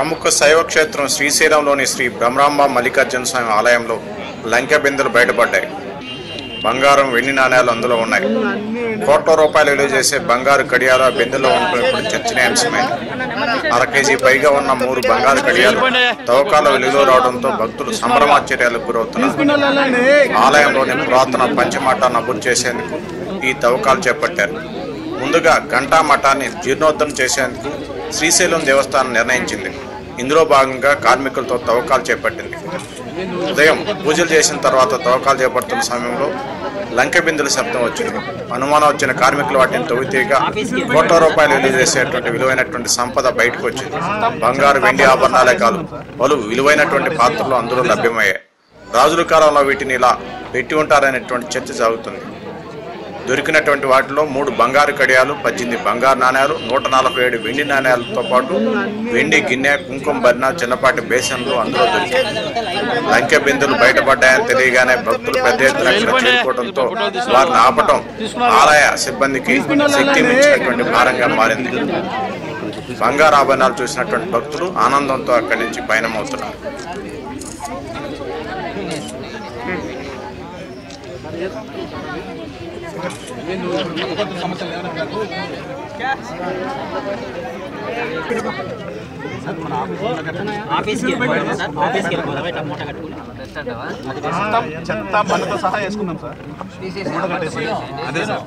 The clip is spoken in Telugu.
ప్రముఖ శైవ క్షేత్రం శ్రీశైలంలోని శ్రీ బ్రహ్మరాంబ మల్లికార్జున స్వామి ఆలయంలో లంకె బిందెలు బయటపడ్డాయి. బంగారం వెండి నాణ్యాలు అందులో ఉన్నాయి. కోట్ల రూపాయలు విలువ చేసే బంగారు కడియాలు ఆ బిందెలో ఉంటున్నప్పుడు చర్చనీయాంశమైంది అర కేజీ పైగా ఉన్న మూడు బంగారు కడియాలు తవ్వకాల వెలుగులో రావడంతో భక్తులు సంభ్రమాశ్చర్యాలకు గురవుతున్నారు. ఆలయంలోని పురాతన పంచమాట అభివృద్ధి చేసేందుకు ఈ తవ్వకాలు చేపట్టారు. ముందుగా ఘంటా మఠాన్ని జీర్ణోద్ధం చేసేందుకు శ్రీశైలం దేవస్థానం నిర్ణయించింది. ఇందులో భాగంగా కార్మికులతో తవ్వకాలు చేపట్టింది. ఉదయం పూజలు చేసిన తర్వాత తవ్వకాలు చేపడుతున్న సమయంలో లంక బిందుల శబ్దం వచ్చింది. అనుమానం వచ్చిన కార్మికులు వాటిని తొవితీగా కోట్ల రూపాయలు విలువ చేసేటువంటి విలువైనటువంటి సంపద బయటకు వచ్చింది. బంగారు వెండి ఆభరణాలే కాదు పలు విలువైనటువంటి పాత్రలు అందులో లభ్యమయ్యాయి. రాజుల కాలంలో వీటిని ఇలా పెట్టి ఉంటారనేటువంటి చర్చ సాగుతుంది. దొరికినటువంటి వాటిలో మూడు బంగారు కడియాలు పద్దెనిమిది బంగారు నాణ్యాలు నూట నలభై ఏడు వెండి నాణ్యాలతో పాటు వెండి గిన్నె కుంకుమ బరిన చిన్నపాటి బేసన్లు అందులో దొరికాయి. లంకె బిందులు బయటపడ్డాయని తెలియగానే భక్తులు పెద్ద ఎత్తున చేరుకోవడంతో వారిని ఆపటం ఆలయ సిబ్బందికి శక్తి మించినటువంటి భారంగా మారింది. బంగారు ఆభరణాలు చూసినటువంటి భక్తులు ఆనందంతో అక్కడి నుంచి పయనమవుతున్నారు. చెత్త మనతో సహా వేసుకున్నాం సార్. అదే సార్.